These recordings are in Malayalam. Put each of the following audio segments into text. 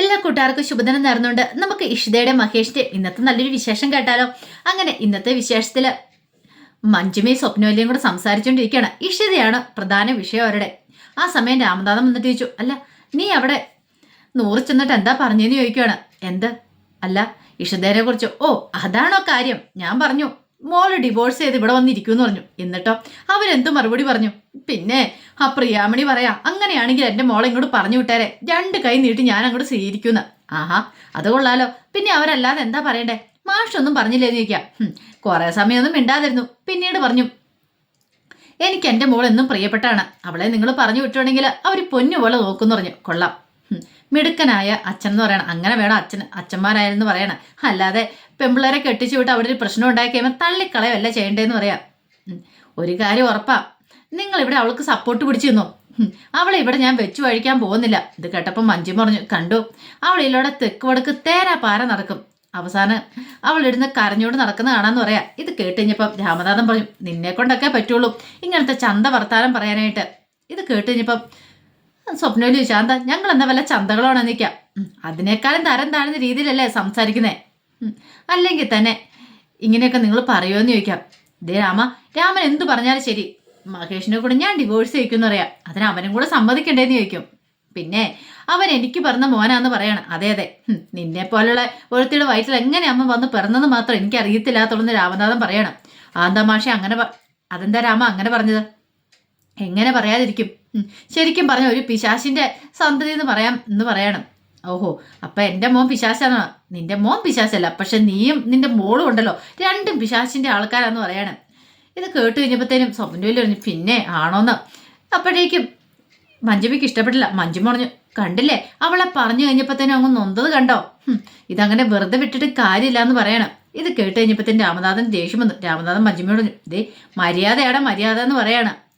എല്ലാ കൂട്ടുകാർക്കും ശുഭദിനം നേർന്നുകൊണ്ട് നമുക്ക് ഇഷിതയുടെ മഹേഷിന്റെ ഇന്നത്തെ നല്ലൊരു വിശേഷം കേട്ടാലോ. അങ്ങനെ ഇന്നത്തെ വിശേഷത്തിൽ മഞ്ജുമേ സ്വപ്നവല്ലിയും കൂടെ സംസാരിച്ചുകൊണ്ടിരിക്കുകയാണ് ഇഷിതയാണ് പ്രധാന വിഷയം അവരുടെ. ആ സമയം രാമദാദം വന്നിട്ട് ചോദിച്ചു അല്ല നീ അവിടെ നൂറ് ചെന്നിട്ട് എന്താ പറഞ്ഞെന്ന് ചോദിക്കുകയാണ് എന്ത്? അല്ല ഇഷിതയെ കുറിച്ച്. ഓ അതാണോ കാര്യം? ഞാൻ പറഞ്ഞു മോൾ ഡിവോഴ്സ് ചെയ്ത് ഇവിടെ വന്നിരിക്കും എന്ന് പറഞ്ഞു. എന്നിട്ടോ അവരെന്ത് മറുപടി പറഞ്ഞു? പിന്നെ ആ പ്രിയാമണി പറയാ അങ്ങനെയാണെങ്കിൽ എന്റെ മോളെ ഇങ്ങോട്ട് പറഞ്ഞു വിട്ടേരെ. രണ്ട് കൈ നീട്ടി ഞാൻ അങ്ങോട്ട് സ്വീകരിക്കുന്ന ആഹാ അത് കൊള്ളാലോ. പിന്നെ അവരല്ലാതെ എന്താ പറയണ്ടേ? മാഷൊന്നും പറഞ്ഞില്ലേന്ന് ചോദിക്കാം. കുറേ സമയമൊന്നും മിണ്ടാതിരുന്നു. പിന്നീട് പറഞ്ഞു എനിക്ക് എന്റെ മോൾ എന്നും പ്രിയപ്പെട്ടാണ്. അവളെ നിങ്ങൾ പറഞ്ഞു വിട്ടുണ്ടെങ്കിൽ അവർ പൊന്നുപോലെ നോക്കുന്നു പറഞ്ഞു. കൊള്ളാം. മിടുക്കനായ അച്ഛൻ എന്ന് പറയണം. അങ്ങനെ വേണം അച്ഛൻ അച്ഛന്മാരായെന്ന് പറയണം. അല്ലാതെ പെമ്പിള്ളേരെ കെട്ടിച്ചു വിട്ട് അവിടെ ഒരു പ്രശ്നം ഉണ്ടാക്കി കഴിയുമ്പോൾ തള്ളിക്കളയല്ല ചെയ്യേണ്ടതെന്ന് പറയാം. ഒരു കാര്യം ഉറപ്പാ. നിങ്ങൾ ഇവിടെ അവൾക്ക് സപ്പോർട്ട് പിടിച്ചു നിന്നോ? അവളെ ഇവിടെ ഞാൻ വെച്ചു വഴിക്കാൻ പോകുന്നില്ല. ഇത് കേട്ടപ്പോൾ മഞ്ജു പറഞ്ഞു കണ്ടു അവളിലൂടെ തെക്ക് വടക്ക് തേരാ പാര നടക്കും. അവസാനം അവൾ ഇടുന്ന കരഞ്ഞോട് നടക്കുന്ന കാണാന്ന് പറയാം. ഇത് കേട്ട് കഴിഞ്ഞപ്പം രാമനാഥൻ പറഞ്ഞു നിന്നെ കൊണ്ടൊക്കെ പറ്റുള്ളൂ. ഇങ്ങനത്തെ ചന്ത വർത്താനം പറയാനായിട്ട്. ഇത് കേട്ട് കഴിഞ്ഞപ്പം സ്വപ്നയിൽ ശാന്ത ഞങ്ങൾ എന്താ വല്ല ചന്തകളാണോ നിൽക്കാം അതിനേക്കാളും തരം താഴ്ന്ന രീതിയിലല്ലേ സംസാരിക്കുന്നേ. അല്ലെങ്കിൽ തന്നെ ഇങ്ങനെയൊക്കെ നിങ്ങൾ പറയുമോയെന്ന് ചോദിക്കാം. ദേ രാമ രാമൻ എന്തു പറഞ്ഞാലും ശരി. മഹേഷിനെ കൂടെ ഞാൻ ഡിവോഴ്സ് ചെയ്യിക്കുമെന്ന് പറയാം. അതിന് അവനും കൂടെ സമ്മതിക്കണ്ടേന്ന് ചോദിക്കും. പിന്നെ അവൻ എനിക്ക് പറഞ്ഞ മോനാന്ന് പറയണം. അതെ അതെ. നിന്നെ പോലുള്ള ഒരുത്തിയുടെ വയറ്റിൽ എങ്ങനെ അമ്മ വന്ന് പിറന്നെന്ന് മാത്രം എനിക്ക് അറിയത്തില്ലാത്തുള്ളൂ രാമനാഥൻ പറയണം. ആന്താമാഷ അങ്ങനെ അതെന്താ രാമ അങ്ങനെ പറഞ്ഞത്? എങ്ങനെ പറയാതിരിക്കും? ശരിക്കും പറഞ്ഞ ഒരു പിശാശിന്റെ സന്തതി എന്ന് പറയാം എന്ന് പറയണം. ഓഹോ അപ്പൊ എന്റെ മോൻ പിശാശാണോ. നിന്റെ മോൻ പിശാശല്ല പക്ഷെ നീയും നിന്റെ മോളും ഉണ്ടല്ലോ. രണ്ടും പിശാശിന്റെ ആൾക്കാരാന്ന് പറയണം. ഇത് കേട്ട് കഴിഞ്ഞപ്പോഴത്തേനും സ്വപ്നയിൽ പറഞ്ഞു പിന്നെ ആണോന്ന്? അപ്പോഴേക്കും മഞ്ജുമിക്ക് ഇഷ്ടപ്പെട്ടില്ല. മഞ്ജു പറഞ്ഞു കണ്ടില്ലേ? അവളെ പറഞ്ഞു കഴിഞ്ഞപ്പോഴത്തേനും അങ്ങ് നൊന്തത് കണ്ടോ? ഇതങ്ങനെ വെറുതെ വിട്ടിട്ട് കാര്യമില്ല എന്ന് പറയണം. ഇത് കേട്ട് കഴിഞ്ഞപ്പോഴത്തേനും രാമനാഥൻ ദേഷ്യം വന്നു. രാമനാഥൻ മഞ്ജുമയോട് ദേ മര്യാദയാടാ മര്യാദ എന്ന് പറയാണ്.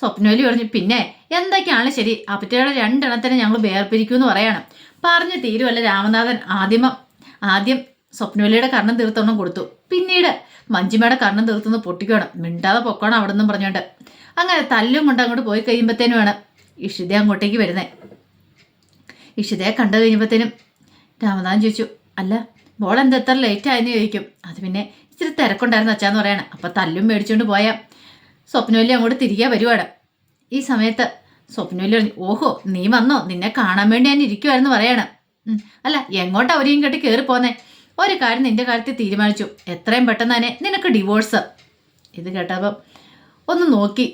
സ്വപ്നവലി പറഞ്ഞു പിന്നെ എന്തൊക്കെയാണ് ശരി? അപ്പറ്റയുടെ രണ്ടെണ്ണത്തിനെ ഞങ്ങൾ വേർപിരിക്കുമെന്ന് പറയണം. പറഞ്ഞു തീരുമല്ല രാമനാഥൻ. ആദ്യമ ആദ്യം സ്വപ്നവലിയുടെ കർണം തീർത്തൊന്നും കൊടുത്തു. പിന്നീട് മഞ്ജിമയുടെ കർണം തീർത്തൊന്ന് പൊട്ടിക്കണം. മിണ്ടാതെ പൊക്കണം അവിടെ നിന്നും പറഞ്ഞോണ്ട്. അങ്ങനെ തല്ലും കൊണ്ട് അങ്ങോട്ട് പോയി കഴിയുമ്പോഴത്തേനുമാണ് ഇഷിത അങ്ങോട്ടേക്ക് വരുന്നത് ഇഷിതയെ കണ്ടു കഴിയുമ്പോഴത്തേനും രാമനാഥൻ ചോദിച്ചു അല്ല മോൾ എന്താ എത്ര ലേറ്റ് ആയെന്ന് ചോദിക്കും. അത് പിന്നെ ഇച്ചിരി തിരക്കുണ്ടായിരുന്നു അച്ഛാന്ന് പറയാണ്. അപ്പം തല്ലും മേടിച്ചുകൊണ്ട് പോയാൽ സ്വപ്നവല്ലി അങ്ങോട്ട് തിരികെ വരുവാണ്. ഈ സമയത്ത് സ്വപ്നവല്ലി പറഞ്ഞു ഓഹോ നീ വന്നോ? നിന്നെ കാണാൻ വേണ്ടി ഞാൻ ഇരിക്കുവായിരുന്നു പറയണം. അല്ല എങ്ങോട്ടാ അവരെയും കെട്ടി കയറി പോന്നെ? ഒരു കാര്യം നിന്റെ കാര്യത്തിൽ തീരുമാനിച്ചു. എത്രയും പെട്ടെന്ന് തന്നെ നിനക്ക് ഡിവോഴ്സ്. ഇത് കേട്ടപ്പം ഒന്ന് നോക്കി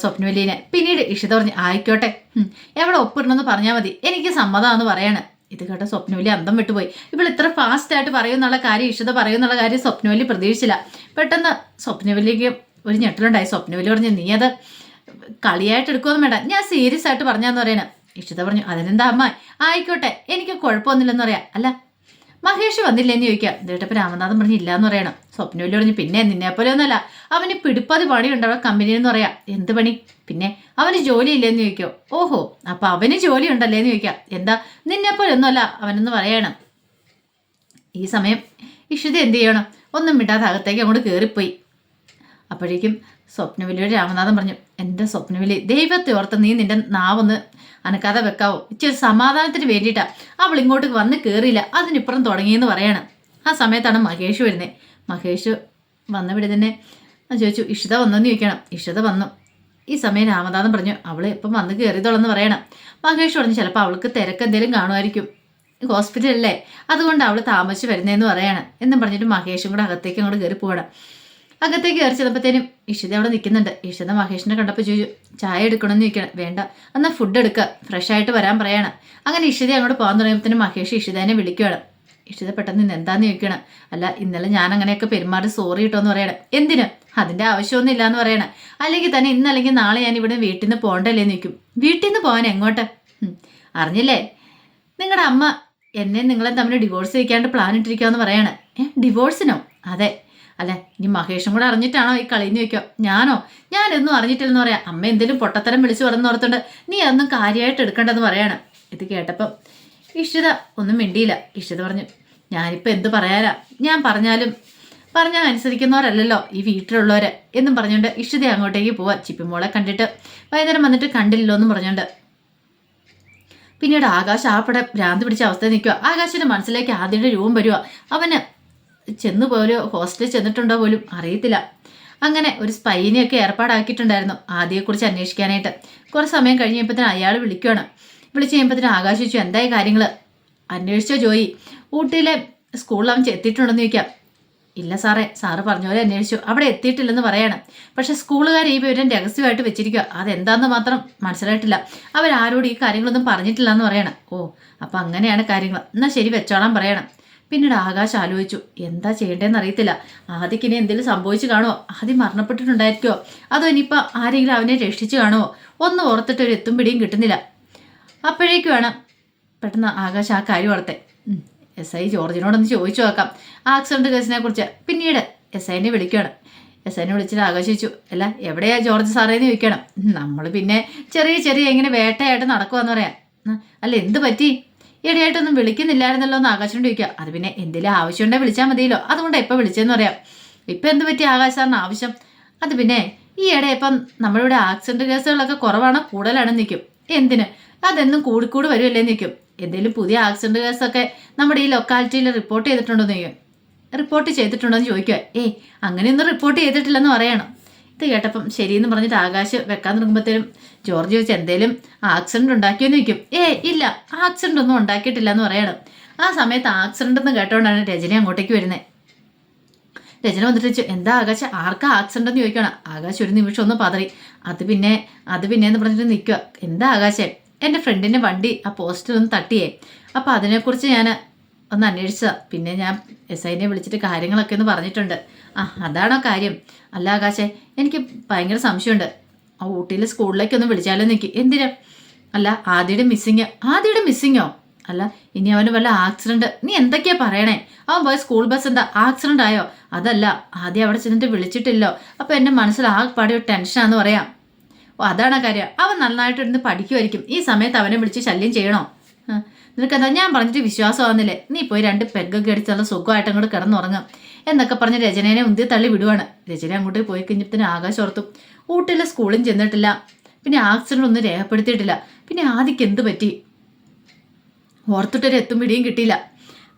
സ്വപ്നവല്ലിനെ. പിന്നീട് ഇഷിത പറഞ്ഞു ആയിക്കോട്ടെ. എവിടെ ഒപ്പിടണമെന്ന് പറഞ്ഞാൽ മതി. എനിക്ക് സമ്മതമാണെന്ന് പറയാണ്. ഇത് കേട്ട സ്വപ്നവല്ലി അന്തം വിട്ടുപോയി. ഇവൾ ഇത്ര ഫാസ്റ്റായിട്ട് പറയുമെന്നുള്ള കാര്യം ഇഷിത പറയുമെന്നുള്ള കാര്യം സ്വപ്നവല്ലി പ്രതീക്ഷിച്ചില്ല. പെട്ടെന്ന് സ്വപ്നവല്ലിക്ക് ഒരു ഞെട്ടലുണ്ടായി. സ്വപ്നവല്ലി പറഞ്ഞു നീ അത് കളിയായിട്ട് എടുക്കുമെന്ന് വേണ്ട. ഞാൻ സീരിയസ് ആയിട്ട് പറഞ്ഞാന്ന് പറയണ. ഇഷിത പറഞ്ഞു അതിനെന്താ അമ്മ? ആയിക്കോട്ടെ എനിക്ക് കുഴപ്പമൊന്നുമില്ലെന്ന് പറയാം. അല്ല മഹേഷ് വന്നില്ലെന്ന് ചോദിക്കാം. എന്നിട്ടപ്പോൾ രാമനാഥൻ പറഞ്ഞു ഇല്ല എന്ന് പറയണം. സ്വപ്നവല്ലി പറഞ്ഞു പിന്നെ നിന്നെ പോലെ ഒന്നല്ല അവന് പിടിപ്പത് പണിയുണ്ട് അവിടെ കമ്പനിയിൽ എന്ന് പറയാം. എന്ത് പണി? പിന്നെ അവന് ജോലി ഇല്ലെന്ന് ചോദിക്കോ. ഓഹോ അപ്പൊ അവന് ജോലി ഉണ്ടല്ലേ എന്ന് ചോദിക്കാം. എന്താ? നിന്നെ പോലെ ഒന്നുമല്ല അവനെന്ന് പറയണം. ഈ സമയം ഇഷിത എന്ത് ചെയ്യണം? ഒന്നും മിണ്ടാതെ അകത്തേക്ക് അങ്ങോട്ട് കയറിപ്പോയി അപ്പോഴേക്കും സ്വപ്നവലിയോട് രാമനാഥൻ പറഞ്ഞു എന്റെ സ്വപ്നവിലി ദൈവത്തെ ഓർത്ത് നീ നിന്റെ നാവൊന്ന് അനക്കാതെ വെക്കാവോ? ഇച്ചിരി സമാധാനത്തിന് വേണ്ടിയിട്ടാണ് അവൾ ഇങ്ങോട്ട് വന്ന് കയറിയില്ല അതിനിപ്പുറം തുടങ്ങിയെന്ന് പറയാണ്. ആ സമയത്താണ് മഹേഷ് വരുന്നത് മഹേഷ് വന്ന ഇവിടെ തന്നെ ചോദിച്ചു ഇഷിത വന്നെന്ന് ചോദിക്കണം. ഇഷിത വന്നു. ഈ സമയം രാമനാഥൻ പറഞ്ഞു അവൾ ഇപ്പം വന്ന് കയറിയതോളെന്ന് പറയണം. മഹേഷ് പറഞ്ഞു ചിലപ്പോൾ അവൾക്ക് തിരക്ക് എന്തെങ്കിലും കാണുമായിരിക്കും. ഹോസ്പിറ്റലല്ലേ? അതുകൊണ്ട് അവൾ താമസിച്ച് വരുന്നതെന്ന് പറയാണ്. എന്നും പറഞ്ഞിട്ട് മഹേഷും കൂടെ അകത്തേക്ക് അങ്ങോട്ട് കയറി പോകണം അകത്തേക്ക് കയറി ചെന്നപ്പോഴത്തേനും ഇഷിത അവിടെ നിൽക്കുന്നുണ്ട്. ഇഷിത മഹേഷിനെ കണ്ടപ്പോൾ ചോദിച്ചു ചായ എടുക്കണമെന്ന് ചോദിക്കണം? വേണ്ട. എന്നാൽ ഫുഡ് എടുക്കുക ഫ്രഷ് ആയിട്ട് വരാൻ പറയണം. അങ്ങനെ ഇഷിത അങ്ങോട്ട് പോകാൻ തുടങ്ങിയപ്പോഴത്തേനും മഹേഷ് ഇഷിതേനെ വിളിക്കുകയാണ് ഇഷിത പെട്ടെന്ന് ഇന്ന് എന്താന്ന് ചോദിക്കണം? അല്ല ഇന്നലെ ഞാൻ അങ്ങനെയൊക്കെ പെരുമാറി സോറി കിട്ടുമെന്ന് പറയണം. എന്തിന്? അതിന്റെ ആവശ്യമൊന്നും ഇല്ല എന്ന് പറയണം. അല്ലെങ്കിൽ തന്നെ ഇന്നല്ലെങ്കിൽ നാളെ ഞാൻ ഇവിടെ വീട്ടിൽ നിന്ന് പോകണ്ടല്ലേ? നിൽക്കും വീട്ടിൽ നിന്ന് പോകാൻ എങ്ങോട്ട്? അറിഞ്ഞില്ലേ? നിങ്ങളുടെ അമ്മ എന്നെ നിങ്ങളെ തമ്മിൽ ഡിവോഴ്സ് ചെയ്യിക്കാണ്ട് പ്ലാൻ ഇട്ടിരിക്കാന്ന് പറയാണ്. ഏ ഡിവോഴ്സിനോ അതെ. അല്ല ഇനി മഹേഷും കൂടെ അറിഞ്ഞിട്ടാണോ ഈ കളിഞ്ഞു വെക്കുക ഞാനോ? ഞാനൊന്നും അറിഞ്ഞിട്ടില്ലെന്ന് പറയാം. അമ്മ എന്തെങ്കിലും പൊട്ടത്തരം വിളിച്ചു പറഞ്ഞ് ഓർത്തുണ്ട്. നീ അതൊന്നും കാര്യമായിട്ട് എടുക്കേണ്ടെന്ന് പറയാണ്. ഇത് കേട്ടപ്പം ഇഷിത ഒന്നും മിണ്ടിയില്ല. ഇഷിത പറഞ്ഞു ഞാനിപ്പോൾ എന്ത് പറയാനാ? ഞാൻ പറഞ്ഞാലും പറഞ്ഞാൽ അനുസരിക്കുന്നവരല്ലല്ലോ ഈ വീട്ടിലുള്ളവർ എന്നും പറഞ്ഞുകൊണ്ട് ഇഷിത അങ്ങോട്ടേക്ക് പോവാം. ചിപ്പിമോളെ കണ്ടിട്ട് വൈകുന്നേരം വന്നിട്ട് കണ്ടില്ലല്ലോ എന്നും പറഞ്ഞുകൊണ്ട്. പിന്നീട് ആകാശ് ആപ്പടെ ഭ്രാന്ത് പിടിച്ച അവസ്ഥയിൽ നിൽക്കുക ആകാശിന്റെ മനസ്സിലേക്ക് ആദ്യയുടെ രൂപം വരിക അവന് ചെന്ന് പോലും ഹോസ്റ്റലിൽ ചെന്നിട്ടുണ്ടോ പോലും അറിയത്തില്ല. അങ്ങനെ ഒരു സ്പൈനെയൊക്കെ ഏർപ്പാടാക്കിയിട്ടുണ്ടായിരുന്നു ആദ്യയെക്കുറിച്ച് അന്വേഷിക്കാനായിട്ട്. കുറച്ച് സമയം കഴിഞ്ഞപ്പോഴത്തേന് അയാൾ വിളിക്കുകയാണ് വിളിച്ച് കഴിയുമ്പോഴത്തേന് ആകാശ് ചോദിച്ചു എന്തായി കാര്യങ്ങൾ അന്വേഷിച്ചോ ജോയി. ഊട്ടിയിലെ സ്കൂളിൽ അവൻ എത്തിയിട്ടുണ്ടെന്ന് ചോദിക്കാം. ഇല്ല സാറേ സാറ് പറഞ്ഞ പോലെ അന്വേഷിച്ചു. അവിടെ എത്തിയിട്ടില്ലെന്ന് പറയാണ്. പക്ഷെ സ്കൂളുകാർ ഈ വിവരം രഹസ്യമായിട്ട് വെച്ചിരിക്കുക അതെന്താണെന്ന് മാത്രം മനസ്സിലായിട്ടില്ല. അവരാരോട് ഈ കാര്യങ്ങളൊന്നും പറഞ്ഞിട്ടില്ല എന്ന് പറയണം. ഓ അപ്പം അങ്ങനെയാണ് കാര്യങ്ങൾ എന്നാൽ ശരി വെച്ചോളാൻ പറയണം. പിന്നീട് ആകാശ് ആലോചിച്ചു എന്താ ചെയ്യേണ്ടതെന്ന് അറിയത്തില്ല. ആദ്യക്ക് ഇനി എന്തെങ്കിലും സംഭവിച്ചു കാണുമോ? ആദ്യം മരണപ്പെട്ടിട്ടുണ്ടായിരിക്കുമോ അതോ ഇനിയിപ്പോൾ ആരെങ്കിലും അവനെ രക്ഷിച്ചു കാണുമോ? ഒന്ന് ഓർത്തിട്ട് ഒരു എത്തും പിടിയും കിട്ടുന്നില്ല. അപ്പോഴേക്കും വേണം പെട്ടെന്ന് ആകാശ് ആ കാര്യം ഓർത്തെ. എസ് ഐ ജോർജിനോടൊന്ന് ചോദിച്ചു നോക്കാം. ആക്സിഡന്റ് കേസിനെ കുറിച്ച് പിന്നീട് എസ് ഐനെ വിളിക്കുകയാണ്. എസ് ഐനെ വിളിച്ചിട്ട് ആകാശിച്ചു അല്ല എവിടെയാ ജോർജ് സാറേന്ന് ചോദിക്കണം നമ്മൾ പിന്നെ ചെറിയ ചെറിയ ഇങ്ങനെ വേട്ടയായിട്ട് നടക്കുവാന്ന് പറയാം. അല്ല എന്ത് പറ്റി? ഇടയായിട്ടൊന്നും വിളിക്കുന്നില്ലായിരുന്നല്ലോ എന്ന് ആകാശിനോട് ചോദിക്കുക. അത് പിന്നെ എന്തെങ്കിലും ആവശ്യമുണ്ടെങ്കിൽ വിളിച്ചാൽ മതിയല്ലോ. അതുകൊണ്ട് എപ്പോൾ വിളിച്ചതെന്ന് പറയാം. ഇപ്പം എന്ത് പറ്റി ആകാശ് സാറിന് ആവശ്യം? അത് പിന്നെ ഈ ഇട ഇപ്പം നമ്മളിവിടെ ആക്സിഡന്റ് കേസുകളൊക്കെ കുറവാണോ. കൂടുതലാണ് നിൽക്കും. എന്തിന്? അതെന്നും കൂടിക്കൂടി വരുമല്ലേ? നിൽക്കും. എന്തെങ്കിലും പുതിയ ആക്സിഡന്റ് കേസൊക്കെ നമ്മുടെ ഈ ലൊക്കാലിറ്റിയിൽ റിപ്പോർട്ട് ചെയ്തിട്ടുണ്ടോ? എന്ന് ചോദിക്കും റിപ്പോർട്ട് ചെയ്തിട്ടുണ്ടോ? എന്ന് ചോദിക്കുക. ഏയ് അങ്ങനെയൊന്നും റിപ്പോർട്ട് ചെയ്തിട്ടില്ലെന്ന് പറയണം. ഇത് കേട്ടപ്പം ശരിയെന്ന് പറഞ്ഞിട്ട് ആകാശ് വെക്കാൻ തുടങ്ങുമ്പോഴത്തേനും ജോർജ് ചോദിച്ചു എന്തേലും ആക്സിഡന്റ് ഉണ്ടാക്കിയെന്ന് ചോദിക്കും. ഏ ഇല്ല ആക്സിഡന്റ് ഒന്നും ഉണ്ടാക്കിയിട്ടില്ല എന്ന് പറയണം. ആ സമയത്ത് ആക്സിഡന്റ് എന്ന് കേട്ടോണ്ടാണ് രജനി അങ്ങോട്ടേക്ക് വരുന്നത് രചന വന്നിട്ട് വെച്ചു എന്താ ആകാശ ആർക്കാ ആക്സിഡന്റ് എന്ന് ചോദിക്കണം ആകാശ് ഒരു നിമിഷം ഒന്ന് പതറി. അത് പിന്നെ അത് പിന്നെ എന്ന് പറഞ്ഞിട്ട് നിൽക്കുക എന്താ ആകാശേ? എന്റെ ഫ്രണ്ടിന്റെ വണ്ടി ആ പോസ്റ്റിൽ ഒന്ന് തട്ടിയേ. അപ്പോൾ അതിനെക്കുറിച്ച് ഞാൻ ഒന്ന് അന്വേഷിച്ചതാ പിന്നെ ഞാൻ എസ് ഐനെ വിളിച്ചിട്ട് കാര്യങ്ങളൊക്കെ ഒന്ന് പറഞ്ഞിട്ടുണ്ട്. ആ അതാണോ കാര്യം? അല്ല ആകാശേ എനിക്ക് ഭയങ്കര സംശയമുണ്ട്. ആ സ്കൂളിലേക്ക് ഒന്ന് വിളിച്ചാലോ നിൽക്കി എന്തിനാ? അല്ല ആദ്യയുടെ മിസ്സിങ് ആദ്യയുടെ മിസ്സിങ്ങോ അല്ല ഇനി അവന് വല്ല ആക്സിഡന്റ് നീ എന്തൊക്കെയാ പറയണേ? അവൻ പോയ സ്കൂൾ ബസ് എന്താ? ആക്സിഡന്റ് ആയോ? അതല്ല ആദ്യം അവിടെ ചെന്നിട്ട് വിളിച്ചിട്ടില്ലോ. അപ്പൊ എന്റെ മനസ്സിൽ ആ പാടി ഒരു ടെൻഷനാന്ന് പറയാം. ഓ അതാണ് കാര്യം? അവൻ നന്നായിട്ട് ഇരുന്ന് പഠിക്കുമായിരിക്കും ഈ സമയത്ത് അവനെ വിളിച്ച് ശല്യം ചെയ്യണോ? നിനക്കെന്താ? ഞാൻ പറഞ്ഞിട്ട് വിശ്വാസം വിശ്വാസമാകുന്നില്ലേ നീ പോയി രണ്ട് പെഗ്ഗൊക്കെ അടിച്ച് നല്ല സുഖമായിട്ട് അങ്ങോട്ട് കിടന്നുറങ്ങും. എന്നൊക്കെ പറഞ്ഞ് രചനേനെ ഉന്തി തള്ളി വിടുവാണ്. രചന അങ്ങോട്ട് പോയി കഴിഞ്ഞപ്പത്തിന് ആകാശം ഓർത്തു. ഊട്ടിയിലെ സ്കൂളും ചെന്നിട്ടില്ല. പിന്നെ ആക്സിഡന്റ് ഒന്നും രേഖപ്പെടുത്തിയിട്ടില്ല. പിന്നെ ആദ്യക്ക് എന്ത് പറ്റി? ഓർത്തിട്ടൊരു എത്തും പിടിയും കിട്ടിയില്ല.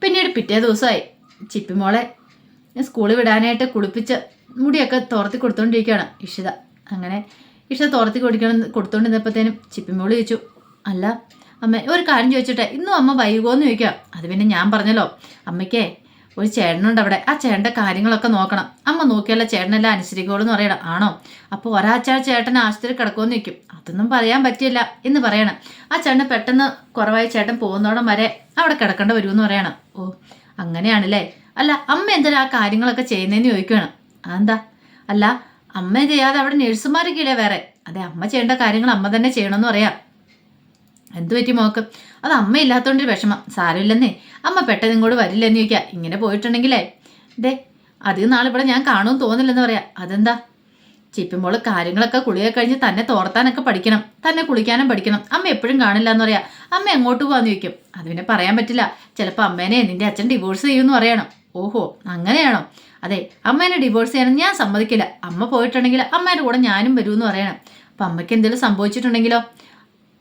പിന്നീട് പിറ്റേ ദിവസമായി. ചിപ്പിമോളെ സ്കൂളിൽ വിടാനായിട്ട് കുളിപ്പിച്ച് മുടിയൊക്കെ തോർത്തി കൊടുത്തോണ്ടിരിക്കുകയാണ്. ഇഷിത. അങ്ങനെ ഇഷിത തോർത്തി കൊടുക്കണം കൊടുത്തോണ്ടിരുന്നപ്പോഴത്തേനും ചിപ്പിമോൾ ചോദിച്ചു അല്ല അമ്മ ഒരു കാര്യം ചോദിച്ചിട്ടെ ഇന്നും അമ്മ വൈകുമോയെന്ന് ചോദിക്കാം അത് പിന്നെ ഞാൻ പറഞ്ഞല്ലോ. അമ്മയ്ക്കേ ഒരു ചേട്ടനുണ്ട് അവിടെ. ആ ചേട്ടന്റെ കാര്യങ്ങളൊക്കെ നോക്കണം. അമ്മ നോക്കിയല്ല ചേട്ടനെല്ലാം അനുസരിക്കുള്ളൂ എന്ന് പറയണം. ആണോ? അപ്പോൾ ഒരാഴ്ച ചേട്ടൻ ആശുപത്രി കിടക്കുമെന്ന് നിൽക്കും അതൊന്നും പറയാൻ പറ്റില്ല എന്ന് പറയണം. ആ ചേട്ടന് പെട്ടെന്ന് കുറവായ ചേട്ടൻ പോകുന്നോടം വരെ അവിടെ കിടക്കേണ്ട വരുമെന്ന് പറയണം. ഓ അങ്ങനെയാണല്ലേ? അല്ല അമ്മ എന്തിനാ ആ കാര്യങ്ങളൊക്കെ ചെയ്യുന്നതെന്ന് ചോദിക്കുകയാണ് അതെന്താ? അല്ല അമ്മ ചെയ്യാതെ അവിടെ നഴ്സുമാരൊക്കെ ഇല്ലേ വേറെ. അതെ അമ്മ ചെയ്യേണ്ട കാര്യങ്ങൾ അമ്മ തന്നെ ചെയ്യണമെന്ന് പറയാം. എന്തു പറ്റി മോക്ക് അത് അമ്മ ഇല്ലാത്തതുകൊണ്ടൊരു വിഷമം. സാരമില്ലെന്നേ. അമ്മ പെട്ടെന്ന് ഇങ്ങോട്ട് വരില്ലെന്ന് ചോദിക്കുക ഇങ്ങനെ പോയിട്ടുണ്ടെങ്കിലേ. ദേ അധികം നാളിവിടെ ഞാൻ കാണുമെന്ന് തോന്നില്ലെന്ന് പറയാം. അതെന്താ? ചിപ്പുമ്പോൾ കാര്യങ്ങളൊക്കെ കുളിയൊക്കെ കഴിഞ്ഞ് തന്നെ തോർത്താനൊക്കെ പഠിക്കണം. തന്നെ കുളിക്കാനും പഠിക്കണം. അമ്മ എപ്പോഴും കാണില്ല എന്ന് പറയാം. അമ്മ എങ്ങോട്ട് പോവാന്ന് ചോദിക്കും. അത് പിന്നെ പറയാൻ പറ്റില്ല. ചിലപ്പോൾ അമ്മേനെ നിന്റെ അച്ഛൻ ഡിവോഴ്സ് ചെയ്യുമെന്ന് പറയണം. ഓഹോ അങ്ങനെയാണോ? അതെ അമ്മേനെ ഡിവോഴ്സ് ചെയ്യണം ഞാൻ സമ്മതിക്കില്ല. അമ്മ പോയിട്ടുണ്ടെങ്കിൽ അമ്മേന്റെ കൂടെ ഞാനും വരുമെന്ന് പറയണം. അപ്പം അമ്മയ്ക്ക് എന്തെങ്കിലും സംഭവിച്ചിട്ടുണ്ടെങ്കിലോ?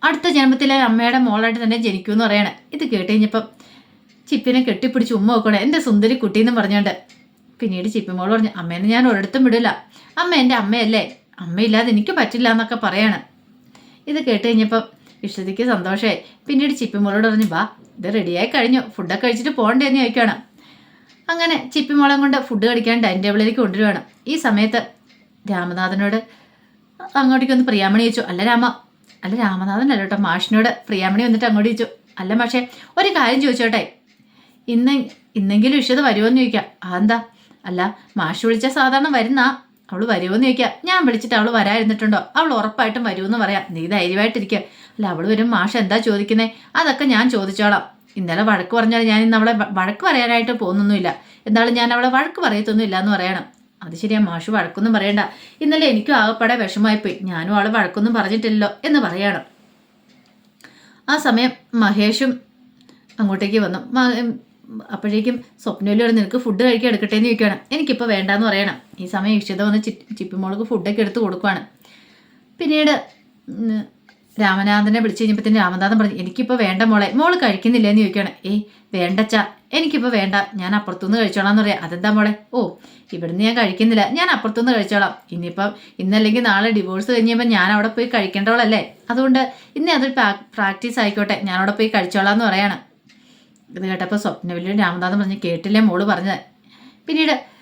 അടുത്ത ജന്മത്തിലെ അമ്മയുടെ മോളായിട്ട് തന്നെ ജനിക്കുമെന്ന് പറയണേ. ഇത് കേട്ട് കഴിഞ്ഞപ്പം ചിപ്പിനെ കെട്ടിപ്പിടിച്ച് ഉമ്മ വെക്കണേ എന്റെ സുന്ദരി കുട്ടി എന്ന് പറഞ്ഞോണ്ട്. പിന്നീട് ചിപ്പി മോൾ പറഞ്ഞു അമ്മേനെ ഞാൻ ഒരിടത്തും വിടില്ല. അമ്മ എന്റെ അമ്മയല്ലേ? അമ്മയില്ലാതെ എനിക്ക് പറ്റില്ല എന്നൊക്കെ പറയാണ്. ഇത് കേട്ട് കഴിഞ്ഞപ്പം ഇഷ്ടതിക്ക് സന്തോഷമായി പിന്നീട് ചിപ്പിമോളോട് പറഞ്ഞു വാ ഇത് റെഡിയായി കഴിഞ്ഞു. ഫുഡൊക്കെ കഴിച്ചിട്ട് പോകണ്ടേ എന്ന് ചോദിക്കുകയാണ് അങ്ങനെ ചിപ്പി ചിപ്പിമോളം കൊണ്ട് ഫുഡ് കഴിക്കാൻ ഡൈനിങ് ടേബിളിലേക്ക് കൊണ്ടുവരികയാണ്. ഈ സമയത്ത് രാമനാഥനോട് അങ്ങോട്ടേക്ക് ഒന്ന് പ്രിയാമണി ചോദിച്ചു അല്ല രാമ അല്ല രാമനാഥൻ അല്ല കേട്ടോ. മാഷിനോട് പ്രിയാമണി വന്നിട്ട് അങ്ങോട്ട് ചോദിച്ചു. അല്ല മാഷേ ഒരു കാര്യം ചോദിച്ചോട്ടെ? ഇന്ന് ഇന്നെങ്കിലും ഇഷ്ടത വരുമോയെന്ന് ചോദിക്കാം. അതെന്താ? അല്ല മാഷ് വിളിച്ചാൽ സാധാരണ വരുന്ന. അവൾ വരുമോയെന്ന് ചോദിക്കാം. ഞാൻ വിളിച്ചിട്ട് അവൾ വരാതിരുന്നിട്ടുണ്ടോ? അവൾ ഉറപ്പായിട്ടും വരുമെന്ന് പറയാം. നീ ധൈര്യമായിട്ടിരിക്കുക അല്ല അവൾ വരും മാഷ് എന്താ ചോദിക്കുന്നേ? അതൊക്കെ ഞാൻ ചോദിച്ചോളാം. ഇന്നലെ വഴക്ക് പറഞ്ഞാൽ ഞാൻ ഇന്ന് അവളെ വഴക്ക് പറയാനായിട്ട് പോകുന്നൊന്നുമില്ല. എന്നാലും ഞാൻ അവളെ വഴക്ക് പറയത്തൊന്നുമില്ല എന്ന് പറയണം. അത് ശരിയാ മാഷ് വഴക്കൊന്നും പറയണ്ട. ഇന്നലെ എനിക്കും ആകപ്പാടെ വിഷമമായിപ്പോയി. ഞാനും ആൾ വഴക്കൊന്നും പറഞ്ഞിട്ടില്ലല്ലോ എന്ന് പറയണം. ആ സമയം മഹേഷും അങ്ങോട്ടേക്ക് വന്നു. അപ്പോഴേക്കും സ്വപ്നയിൽ നിനക്ക് ഫുഡ് കഴിക്കാൻ എടുക്കട്ടെ എന്ന് ചോദിക്കുകയാണ് എനിക്കിപ്പോൾ വേണ്ടാന്ന് പറയണം. ഈ സമയം ഇഷിത വന്ന് ചി ചിപ്പിമോൾക്ക് ഫുഡൊക്കെ എടുത്ത് കൊടുക്കുവാണ്. പിന്നീട് രാമനാഥനെ വിളിച്ചു കഴിഞ്ഞപ്പോഴത്തേന് രാമനാഥൻ പറഞ്ഞു എനിക്കിപ്പോൾ വേണ്ട മോളെ മോൾ കഴിക്കുന്നില്ലേന്ന് ചോദിക്കുകയാണ്. ഏയ് വേണ്ടച്ച എനിക്കിപ്പോൾ വേണ്ട ഞാൻ അപ്പുറത്തുനിന്ന് കഴിച്ചോളാം എന്ന് പറയാം. അതെന്താ മോളെ? ഓ ഇവിടുന്ന് ഞാൻ കഴിക്കുന്നില്ല ഞാൻ അപ്പുറത്തുനിന്ന് കഴിച്ചോളാം. ഇനിയിപ്പം ഇന്നല്ലെങ്കിൽ നാളെ ഡിവോഴ്സ് കഴിഞ്ഞപ്പോൾ ഞാൻ അവിടെ പോയി കഴിക്കേണ്ടവളല്ലേ? അതുകൊണ്ട് ഇന്നേ അതൊരു പ്രാക്ടീസ് ആയിക്കോട്ടെ ഞാൻ അവിടെ പോയി കഴിച്ചോളാം എന്ന് പറയാണ്. ഇത് കേട്ടപ്പോൾ സ്വപ്നവല്ലിയും രാമനാഥൻ പറഞ്ഞു കേട്ടില്ലേ മോൾ പറഞ്ഞത്? പിന്നീട്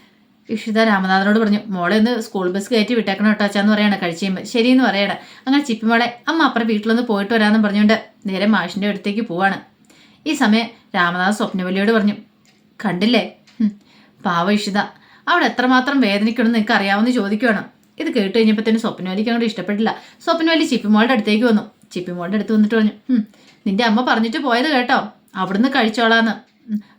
ഇഷിത രാമനാഥനോട് പറഞ്ഞു മോളെ ഒന്ന് സ്കൂൾ ബസ് കയറ്റി വിട്ടേക്കണം കേട്ടോ അച്ഛാന്ന് പറയണം കഴിച്ചുമ്പോൾ ശരിയെന്ന് പറയണം. അങ്ങനെ ചിപ്പിമോളെ അമ്മ അപ്പുറം വീട്ടിലൊന്ന് പോയിട്ട് വരാമെന്ന് പറഞ്ഞുകൊണ്ട് നേരെ മാഷിന്റെ അടുത്തേക്ക് പോവാണ്. ഈ സമയം രാമനാഥ് സ്വപ്നവലിയോട് പറഞ്ഞു കണ്ടില്ലേ? പാവ ഇഷിത അവിടെ എത്രമാത്രം വേദനിക്കണമെന്ന് നിങ്ങൾക്ക് അറിയാമെന്ന് ചോദിക്കുവാണ്. ഇത് കേട്ട് തന്നെ സ്വപ്നവലിക്ക് അങ്ങോട്ട് ഇഷ്ടപ്പെട്ടില്ല. സ്വപ്നവലി ചിപ്പി മോളുടെ അടുത്തേക്ക് വന്നു. ചിപ്പിമോളുടെ അടുത്ത് വന്നിട്ട് പറഞ്ഞു നിന്റെ അമ്മ പറഞ്ഞിട്ട് പോയത് കേട്ടോ. അവിടുന്ന് കഴിച്ചോളാന്ന്.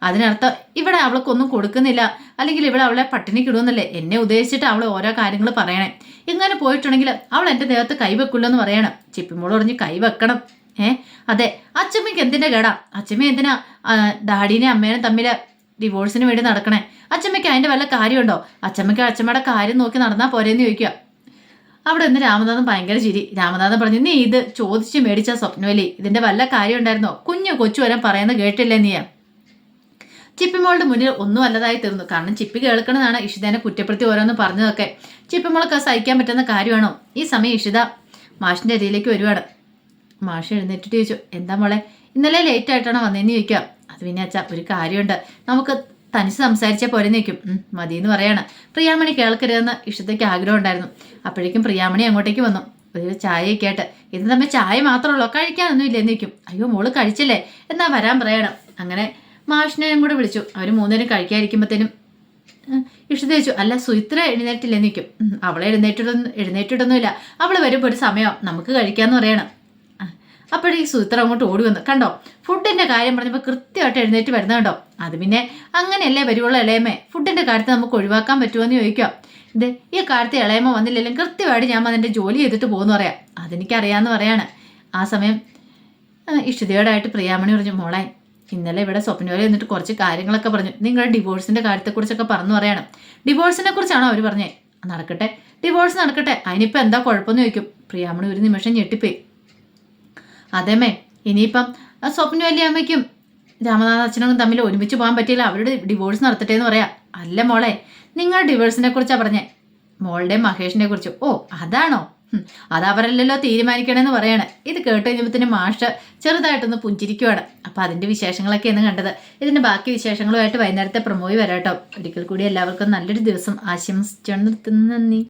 അതിനർത്ഥം ഇവിടെ അവൾക്കൊന്നും കൊടുക്കുന്നില്ല. അല്ലെങ്കിൽ ഇവിടെ അവളെ പട്ടിണി കിടുമെന്നല്ലേ എന്നെ ഉദ്ദേശിച്ചിട്ട് അവൾ ഓരോ കാര്യങ്ങൾ പറയണേ. ഇങ്ങനെ പോയിട്ടുണ്ടെങ്കിൽ അവൾ എന്റെ ദേഹത്ത് കൈവെക്കില്ലെന്ന് പറയണം. ചിപ്പിമോൾ പറഞ്ഞ് കൈവെക്കണം ഏ? അതെ. അച്ചമ്മയ്ക്ക് എന്തിന്റെ കേടാ? അച്ചമ്മ എന്തിനാ ഡാഡീനെ അമ്മേനെ തമ്മിൽ ഡിവോഴ്സിന് വേണ്ടി നടക്കണേ? അച്ചമ്മയ്ക്ക് അതിന്റെ വല്ല കാര്യമുണ്ടോ? അച്ചമ്മയ്ക്ക് അച്ചമ്മയുടെ കാര്യം നോക്കി നടന്നാൽ പോരേന്ന് ചോദിക്കുക. അവിടെ നിന്ന് രാമനാഥൻ ഭയങ്കര ചിരി. രാമനാഥൻ പറഞ്ഞു നീ ഇത് ചോദിച്ച് മേടിച്ച സ്വപ്നവലി. ഇതിന്റെ വല്ല കാര്യം ഉണ്ടായിരുന്നോ കുഞ്ഞു കൊച്ചു വരാൻ പറയുന്നത് കേട്ടില്ലേ നീ? ചിപ്പിമോളുടെ മുന്നിൽ ഒന്നും അല്ലതായി തീർന്നു. കാരണം ചിപ്പി കേൾക്കണതാണ് ഇഷിതേനെ കുറ്റപ്പെടുത്തി ഓരോന്ന് പറഞ്ഞതൊക്കെ. ചിപ്പിമോൾക്ക് സഹിക്കാൻ പറ്റുന്ന കാര്യമാണോ? ഈ സമയം ഇഷിത മാഷിന്റെ അരിയിലേക്ക് വരുവാണ്. മാഷ് എഴുന്നേറ്റിട്ട് ചോദിച്ചു എന്താ മോളെ? ഇന്നലെ ലേറ്റ് ആയിട്ടാണോ വന്നതെന്ന് ചോദിക്കാം അത് പിന്നെ അച്ഛാ ഒരു കാര്യമുണ്ട്. നമുക്ക് തനിച്ച് സംസാരിച്ചാൽ പോരെ നിൽക്കും മതി എന്ന് പറയാണ്. പ്രിയാമണി കേൾക്കരുതെന്ന് ഇഷ്ടത്തേക്ക് ആഗ്രഹം ഉണ്ടായിരുന്നു. അപ്പോഴേക്കും പ്രിയാമണി അങ്ങോട്ടേക്ക് വന്നു. ഒരു ചായയൊക്കെ ആയിട്ട്. ഇത് തമ്മിൽ ചായ മാത്രമേ ഉള്ളൂ. കഴിക്കാനൊന്നും ഇല്ലെന്ന് നിൽക്കും അയ്യോ മോൾ കഴിച്ചില്ലേ? എന്നാ വരാൻ പറയണം. അങ്ങനെ മാഷിനെയും കൂടെ വിളിച്ചു. അവർ മൂന്നേരം കഴിക്കാതിരിക്കുമ്പോഴത്തേനും ഇഷ്ടത്തെ ചോദിച്ചു അല്ല സുയിത്ര എഴുന്നേറ്റില്ലേ? നിൽക്കും അവളെ എഴുന്നേറ്റിടൊന്നും എഴുന്നേറ്റിടൊന്നുമില്ല അവൾ വരുമ്പോൾ ഒരു സമയം. നമുക്ക് കഴിക്കാമെന്ന് പറയണം. അപ്പോഴേ ഈ സുത്ര അങ്ങോട്ട് ഓടി വന്നു. കണ്ടോ ഫുഡിന്റെ കാര്യം പറഞ്ഞപ്പോൾ കൃത്യമായിട്ട് എഴുന്നേറ്റ് വരുന്ന കണ്ടോ? അത് പിന്നെ അങ്ങനെയല്ലേ വരുവുള്ള ഇളയമേ ഫുഡിന്റെ കാര്യത്തിൽ നമുക്ക് ഒഴിവാക്കാൻ പറ്റുമോ എന്ന് ചോദിക്കാം ഇത് ഈ കാര്യത്തിൽ ഇളയമ വന്നില്ലെങ്കിലും കൃത്യമായിട്ട് ഞാൻ അതിന്റെ ജോലി ചെയ്തിട്ട് പോകുന്നു പറയാം. അതെനിക്കറിയാമെന്ന് പറയാണ്. ആ സമയം ഇഷ്ടിതയോടായിട്ട് പ്രിയാമണി പറഞ്ഞു മോളെ ഇന്നലെ ഇവിടെ സ്വപ്നവരെ എന്നിട്ട് കുറച്ച് കാര്യങ്ങളൊക്കെ പറഞ്ഞു. നിങ്ങൾ ഡിവോഴ്സിന്റെ കാര്യത്തെക്കുറിച്ചൊക്കെ പറഞ്ഞു പറയണം. ഡിവോഴ്സിനെ കുറിച്ചാണോ അവർ പറഞ്ഞേ? നടക്കട്ടെ. ഡിവോഴ്സ് നടക്കട്ടെ. അതിനിപ്പോൾ എന്താ കുഴപ്പമെന്ന് ചോദിക്കും. പ്രിയാമണി ഒരു നിമിഷം ഞെട്ടിപ്പോയി. അതേമേ ഇനിയിപ്പം സ്വപ്ന രാമനാഥ അച്ഛനും തമ്മിൽ ഒരുമിച്ച് പോകാൻ പറ്റിയില്ല. അവരുടെ ഡിവോഴ്സ് നടത്തട്ടെ എന്ന് പറയാ. അല്ല മോളെ നിങ്ങൾ ഡിവോഴ്സിനെ കുറിച്ചാണ് പറഞ്ഞേ? മോളുടെ മഹേഷിനെ കുറിച്ച്. ഓ അതാണോ? ഹും, അത് അവരല്ലല്ലോ തീരുമാനിക്കണമെന്ന് പറയണേ. ഇത് കേട്ട് കഴിഞ്ഞപ്പോൾ മാഷ് ചെറുതായിട്ടൊന്ന് പുഞ്ചിരിക്കുവാണ്. അപ്പം അതിന്റെ വിശേഷങ്ങളൊക്കെ ഇന്ന് കണ്ടത്. ഇതിന്റെ ബാക്കി വിശേഷങ്ങളുമായിട്ട് വൈകുന്നേരത്തെ പ്രമോയി വരാട്ടോ. ഒരിക്കൽ കൂടി എല്ലാവർക്കും നല്ലൊരു ദിവസം ആശംസിച്ചു നിർത്തുന്നു. നന്ദി.